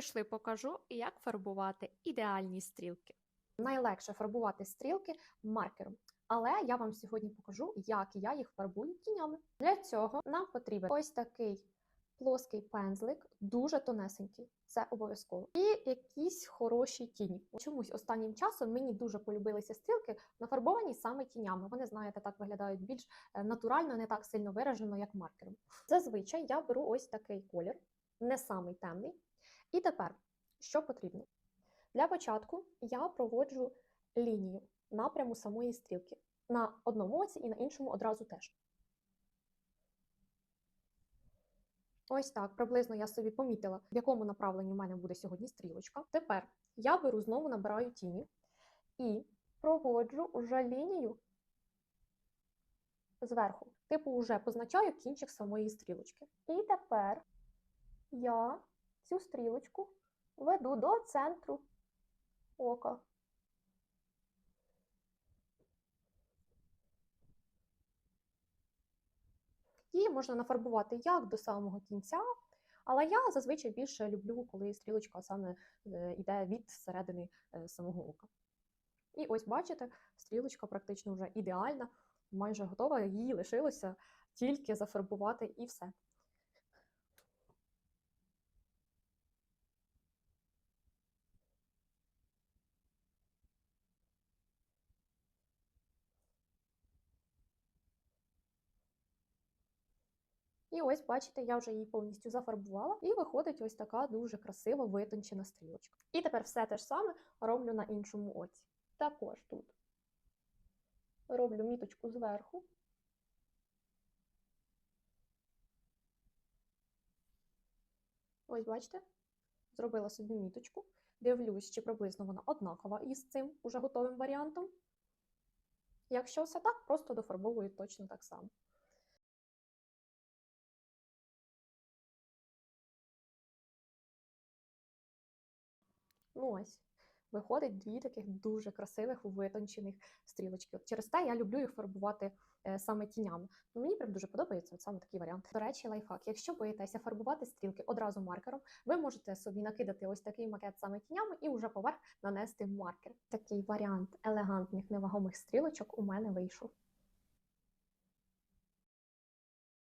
Пішли покажу, як фарбувати ідеальні стрілки. Найлегше фарбувати стрілки маркером. Але я вам сьогодні покажу, як я їх фарбую тінями. Для цього нам потрібен ось такий плоский пензлик, дуже тонесенький. Це обов'язково. І якісь хороші тіні. Чомусь останнім часом мені дуже полюбилися стрілки, нафарбовані саме тінями. Вони, знаєте, так виглядають більш е, натурально, не так сильно виражено, як маркером. Зазвичай я беру ось такий колір, не самий темний. І тепер, що потрібно? Для початку я проводжу лінію напряму самої стрілки. На одному оці і на іншому одразу теж. Ось так, приблизно я собі помітила, в якому направленні в мене буде сьогодні стрілочка. Тепер я беру знову набираю тіні і проводжу уже лінію зверху. Типу, вже позначаю кінчик самої стрілочки. І тепер я цю стрілочку веду до центру ока. Її можна нафарбувати як до самого кінця, але я зазвичай більше люблю, коли стрілочка саме е, йде від середини е, самого ока. І ось бачите, стрілочка практично вже ідеальна, майже готова, її лишилося тільки зафарбувати і все. І ось, бачите, я вже її повністю зафарбувала, і виходить ось така дуже красива витончена стрілочка. І тепер все те ж саме роблю на іншому оці. Також тут роблю міточку зверху. Ось, бачите, зробила собі міточку. Дивлюсь, чи приблизно вона однакова із цим уже готовим варіантом. Якщо все так, просто дофарбовую точно так само. Ну ось, виходить дві таких дуже красивих витончених стрілочки. От через те я люблю їх фарбувати е, саме тінями. Ну, мені прям дуже подобається от саме такий варіант. До речі, лайфхак. Якщо боїтеся фарбувати стрілки одразу маркером, ви можете собі накидати ось такий макет саме тінями і вже поверх нанести маркер. Такий варіант елегантних невагомих стрілочок у мене вийшов.